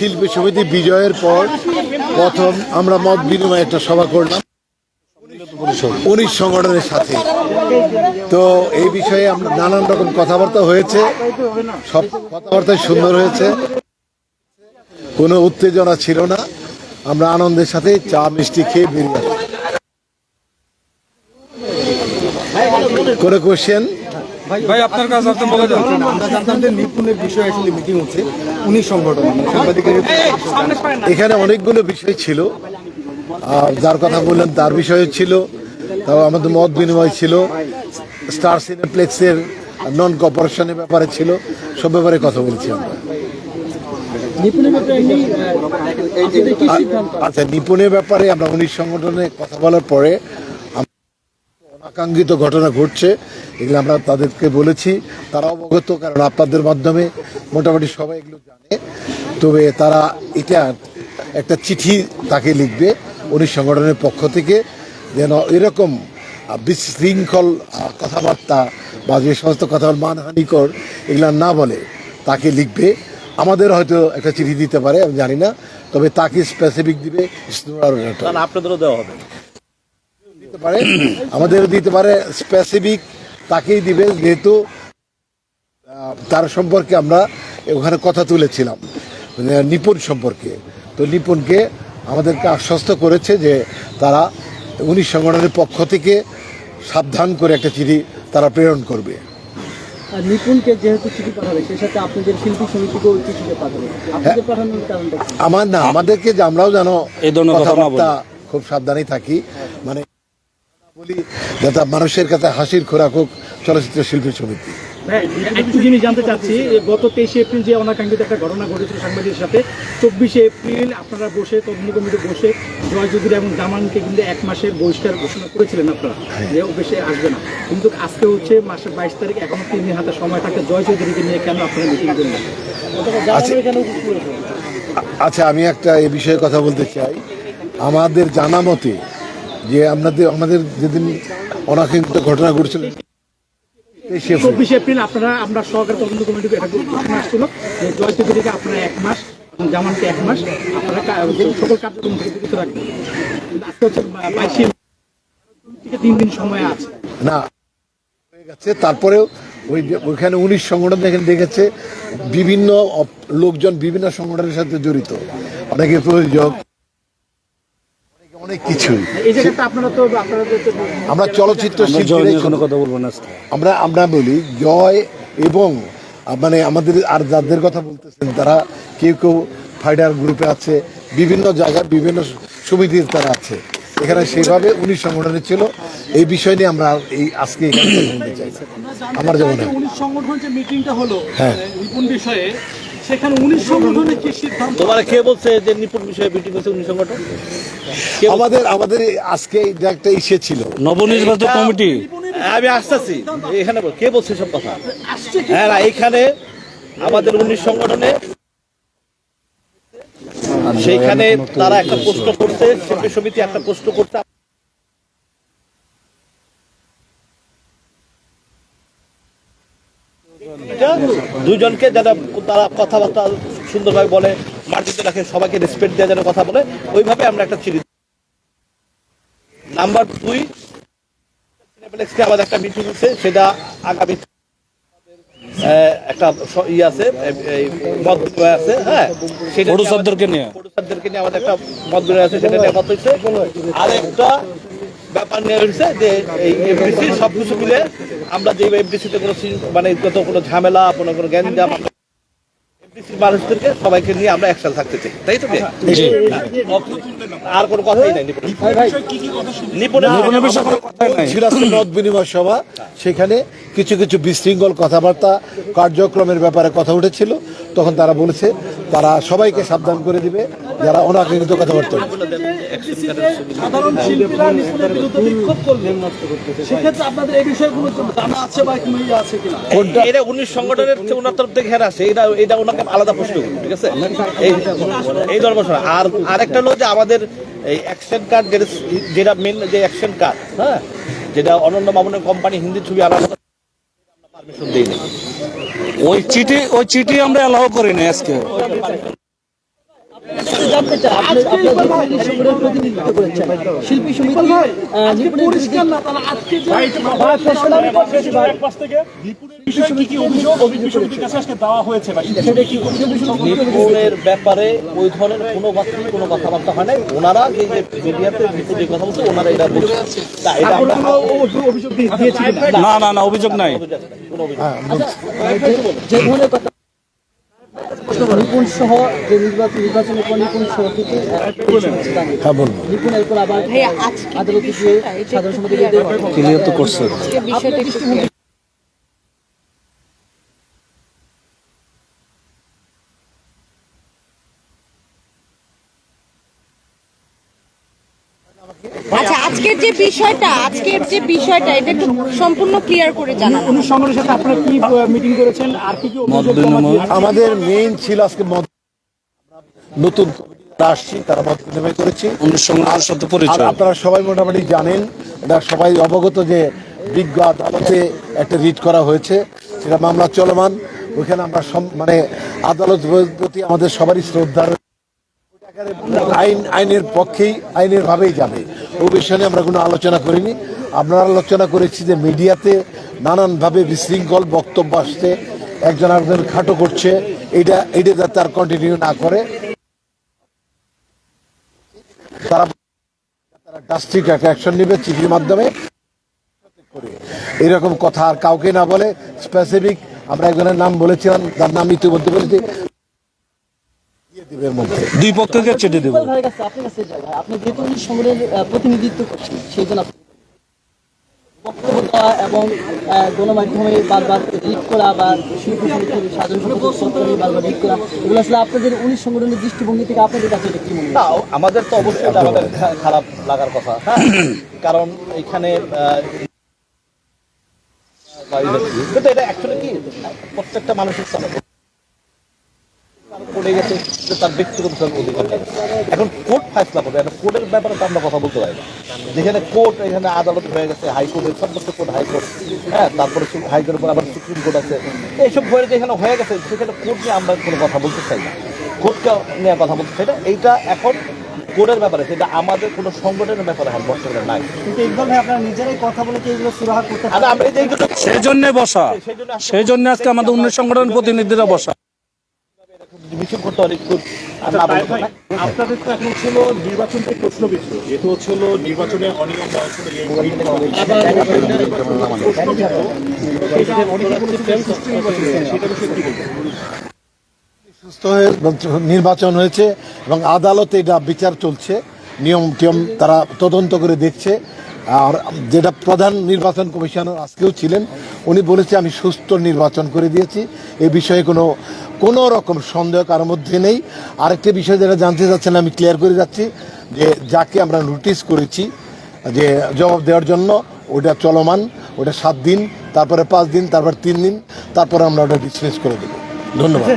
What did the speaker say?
শিল্পী সমিতি বিজয়ের পর প্রথম আমরা মত বিনিময় একটা সভা করলাম। উনিশ সংগঠনের সাথে। তো এই বিষয়ে আমরা নানান রকম কথাবার্তা হয়েছে। সব কথাবার্তাই সুন্দর হয়েছে। কোনো উত্তেজনা ছিল না। আমরা আনন্দের সাথে চা, মিষ্টি খেয়ে বেরিয়ে করে কোশ্চেন ভাই আপনার কাছে আপনি বলে দেন। আমরা জানতাম যে নিপুণের বিষয়ে আসলে মিটিং হচ্ছে। উনি সংগঠন মানে সাংবাদিকের এখানে অনেকগুলো বিষয় ছিল। আর যার কথা বললেন তার বিষয় ছিল। তাও আমাদের মত বিনিময় ছিল। স্টার সিনেপ্লেক্সের নন কর্পোরেশনের ব্যাপারে ছিল। সব ব্যাপারে কথা বলছি আমরা। আচ্ছা নিপুণের ব্যাপারে আমরা উনিশ সংগঠনে কথা বলার পরে অনাকাঙ্ক্ষিত ঘটনা ঘটছে, এগুলো আমরা তাদেরকে বলেছি। তারা অবগত, কারণ আপনাদের মাধ্যমে মোটামুটি সবাই এগুলো জানে। তবে তারা এটা একটা চিঠি তাকে লিখবে উনিশ সংগঠনের পক্ষ থেকে, যেন এরকম বিশৃঙ্খল কথাবার্তা বা যে সমস্ত কথা মানহানিকর এগুলো না বলে তাকে লিখবে। আমাদের হয়তো একটা চিঠি দিতে পারে, আমি জানি না, তবে তাকে স্পেসিফিক দিবে আপনাদেরও দেওয়া হবে। পারে আমাদের দিতে পারে স্পেসিফিক তাকেই দিবে যেহেতু তার সম্পর্কে আমরা ওখানে কথা তুলেছিলাম মানে নিপুণ সম্পর্কে। তো নিপুণকে আমাদেরকে আশ্বস্ত করেছে যে তারা উনিশ সংগঠনের পক্ষ থেকে সাবধান করে একটা চিঠি তারা প্রেরণ করবে। নিপুণকে যেহেতু চিঠি পাঠাবে সেই সাথে আপনাদের শিল্পী সমিতিকেও চিঠিতে পাঠাবে। আপনাদের পাঠানোর কারণটা আমার না আমাদেরকে যে আমরাও যেন এই ধরনের কথাবার্তা খুব সাবধানে থাকি। বলি যাতে মানুষের কাছে হাসির খোরাক হোক চলচ্চিত্র শিল্পী সমিতি। হ্যাঁ একটু জিনিস জানতে চাচ্ছি গত তেইশে এপ্রিল যে অনাকাঙ্ক্ষিত একটা ঘটনা ঘটেছিল সাংবাদিকের সাথে চব্বিশে এপ্রিল আপনারা বসে তদন্ত কমিটি বসে এবং কিন্তু এক মাসের বহিষ্কার ঘোষণা করেছিলেন আপনারা যে বেশি আসবে না। কিন্তু আজকে হচ্ছে মাসের বাইশ তারিখ এখনও তিন দিন হাতে সময় থাকে নিয়ে কেন আপনারা মিটিং করলেন? আচ্ছা। আচ্ছা আমি একটা এ বিষয়ে কথা বলতে চাই। আমাদের জানা মতে যে আপনাদের আমাদের যেদিন অনাকাঙ্ক্ষিত ঘটনা ঘটছিল। চব্বিশে এপ্রিল আপনারা আমরা সহকারী তদন্ত আসছিল যে আপনারা এক মাস এবং জামানকে এক মাস আপনারা সকল কার্যক্রম থেকে বিরত রাখবেন। আজকে হচ্ছে বাইশে থেকে তিন দিন সময় আছে। না হয়ে গেছে। তারপরেও ওই ওইখানে উনিশ সংগঠন এখানে দেখেছে বিভিন্ন লোকজন বিভিন্ন সংগঠনের সাথে জড়িত। অনেকে প্রযোজক অনেকে কিছুই আমরা চলচ্চিত্র শিল্পীরাই কোনো কথা বলব না আমরা আমরা বলি জয় এবং মানে আমাদের আর যাদের কথা বলতেছেন তারা কেউ কেউ ফাইটার গ্রুপে আছে বিভিন্ন জায়গায় বিভিন্ন সমিতির তারা আছে এখানে সেভাবে উনি সংগঠনে ছিল এই বিষয় নিয়ে আমরা এই আজকে এখানে চাই। আমার যেমন। উনিশ সংগঠন যে মিটিংটা হলো হ্যাঁ। বিষয়ে সেখানে উনিশ সংগঠনের কি সিদ্ধান্ত? তোমার কে বলছে যে নিপুণ বিষয়ে মিটিং হয়েছে উনি সংগঠন? আমাদের আমাদের আজকে এটা একটা ইসে ছিল। নবনির্বাচিত কমিটি। আমি আসতেছি। এখানে কে বলছে সব কথা? হ্যাঁ না এইখানে আমাদের উনিশ সংগঠনে সেইখানে তারা একটা প্রশ্ন করছে শিল্পী সমিতি একটা প্রশ্ন করছে এটা দুজনকে যারা তারা কথাবার্তা সুন্দরভাবে বলে মাটিতে রাখে সবাইকে রেসপেক্ট দেওয়া যেন কথা বলে ওইভাবে আমরা একটা চিঠি নাম্বার দুই সিনেপ্লেক্সকে আমাদের একটা মিটিং হচ্ছে সেটা আগামী একটা স- ই আছে মত আছে হ্যাঁ? নিয়ে নিয়ে। আমাদের একটা মত আছে সেটা নিয়ে কথা হচ্ছে আর একটা ব্যাপার নিয়ে হচ্ছে যে এই এফডিসি সব কিছু মিলে আমরা যে এফডিসিতে কোনো মানে কত কোনো ঝামেলা কোনো কোনো গ্যাঞ্জাম এফডিসির মানুষদেরকে সবাইকে নিয়ে আমরা একসাথে থাকতে চাই। তাই তো হ্যাঁ। আর কোনো কথাই নাই নিপুণের বিষয়ে। বিনিময় সভা সেখানে কিছু কিছু বিশৃঙ্খল কথাবার্তা কার্যক্রমের ব্যাপারে কথা উঠেছিল। তখন তারা বলেছে তারা সবাইকে সাবধান করে দিবে যারা অনাকাঙ্ক্ষিত কথাবার্তা কোনো ইয়ে আছে কিনা? কোনটা? এটা উনিশ সংগঠনের ওনার তরফ থেকে এটা এটা ওনাকে আলাদা প্রশ্ন ঠিক আছে? এই এই আর আরেকটা হলো যে আমাদের এই অ্যাকশন কার্ড যেটা যেটা মেন যে অ্যাকশন কার্ড হ্যাঁ? যেটা অনন্য মামুনের কোম্পানি হিন্দি ছবি আলাদা ওই চিঠি ওই চিঠি আমরা অ্যালাউ করি না আজকে। জানতে চাই। আপনি প্রতিনিধিত্ব করেছেন। শিল্পী সমিতি নিপুণের ব্যাপারে ওই ধরনের কোনো কথা কোনো কথাবার্তা হয় নাই। ওনারা যে যে মিডিয়াতে যে কথা বলছে ওনারা এটা বলছে। দিয়েছিলেন? না না না অভিযোগ নাই। কোনো অভিযোগ হ্যাঁ বলছি। যে- যে ধরনের কথা নিপুণ সহ যে নির্বাচন নির্বাচনের পর নিপুণ সহ কিন্তু হ্যাঁ বলব আবার আদালতে গিয়ে সাধারণ সমিতি ক্লিয়ার তো করছে আজকে বিষয়টা একটু clear আচ্ছা আজকের যে বিষয়টা আজকের যে বিষয়টা এটা একটু সম্পূর্ণ ক্লিয়ার করে জানান সংগঠনের সাথে আপনারা কি মিটিং করেছেন? আর কি কি? আমাদের মেইন ছিল আজকে নতুন আসছি তারা মত বিনিময় করেছি। উনিশ সাথে পরিচয়। আপনারা সবাই মোটামুটি জানেন এটা সবাই অবগত যে বিজ্ঞ আদালতে একটা রিট করা হয়েছে সেটা মামলা চলমান। ওইখানে আমরা মানে আদালত প্রতি আমাদের সবারই শ্রদ্ধা। আইন, আইনের পক্ষেই, আইনের ভাবেই যাবে। ও বিষয়ে আমরা কোনো আলোচনা করিনি। আমরা আলোচনা করেছি যে মিডিয়াতে নানানভাবে বিশৃঙ্খল বক্তব্য আসছে, একজন আরেকজন খাটো করছে, এটা এটা যাতে আর কন্টিনিউ না করে। তারা ডাস্ট্রিক অ্যাকশন নেবে চিঠির মাধ্যমে। এরকম কথা আর কাউকে না বলে স্পেসিফিক আমরা একজনের নাম বলেছিলাম, তার নাম ইতিমধ্যে বলেছি। এর মধ্যে। দুই পক্ষকে দেব। আপনি যেহেতু উনিশ প্রতিনিধিত্ব করছেন সেই জন্য বক্তব্য দেওয়া এবং গণমাধ্যমে বারবার রিট করা বা শিল্পী সমিতির সাধারণ সম্পাদক বারবার রিট করা এগুলো আসলে আপনাদের উনিশ সংগঠনের দৃষ্টিভঙ্গি থেকে আপনাদের কাছে এটা কি মনে আমাদের তো অবশ্যই আমাদের খারাপ লাগার কথা। হ্যাঁ কারণ এখানে আহ, কিন্তু এটা অ্যাকচুয়ালি কি প্রত্যেকটা মানুষের পড়ে গেছে যে তার ব্যক্তিগত অধিকার। নেই। এখন কোর্ট ফাইসলা করবে একটা কোর্টের ব্যাপারে তো আমরা কথা বলতে পারি না। যেখানে কোর্ট এখানে আদালত হয়ে গেছে হাইকোর্টের সর্বোচ্চ কোর্ট হাইকোর্ট হ্যাঁ তারপরে হাইকোর্টের পর আবার সুপ্রিম কোর্ট আছে। এইসব হয়ে যেখানে হয়ে গেছে সেখানে কোর্ট নিয়ে আমরা কোনো কথা বলতে চাই না। কোর্টকে নিয়ে কথা বলতে চাই না। এইটা এখন কোর্টের ব্যাপারে সেটা আমাদের কোনো সংগঠনের ব্যাপারে এখন বর্তমানে নাই। কিন্তু ইকবাল ভাই আপনারা নিজেরাই কথা বলে কি এগুলো সুরাহা করতে আমরা এই যে সেই জন্য বসা। সেই জন্য আজকে আমাদের উনিশ সংগঠনের প্রতিনিধিরা বসা। মিছিল করতে অনেক না। আপনাদের তো এখন ছিল নির্বাচনকে প্রশ্ন বিষয় যেহেতু হচ্ছিল নির্বাচনে অনিয়ম সুস্থ হয়ে নির্বাচন হয়েছে এবং আদালতে এটা বিচার চলছে। নিয়ম টিয়ম তারা তদন্ত করে দেখছে। আর যেটা প্রধান নির্বাচন কমিশনার আজকেও ছিলেন, উনি বলেছে, আমি সুস্থ নির্বাচন করে দিয়েছি। এ বিষয়ে কোনো কোনো রকম সন্দেহ কারোর মধ্যে নেই। আরেকটি বিষয় যেটা জানতে চাচ্ছেন, আমি ক্লিয়ার করে যাচ্ছি যে যাকে আমরা নোটিশ করেছি, যে জবাব দেওয়ার জন্য, ওটা চলমান, ওটা সাত দিন, তারপরে পাঁচ দিন, তারপর তিন দিন, তারপরে আমরা ওটা ডিসমিস করে দেবো। ধন্যবাদ।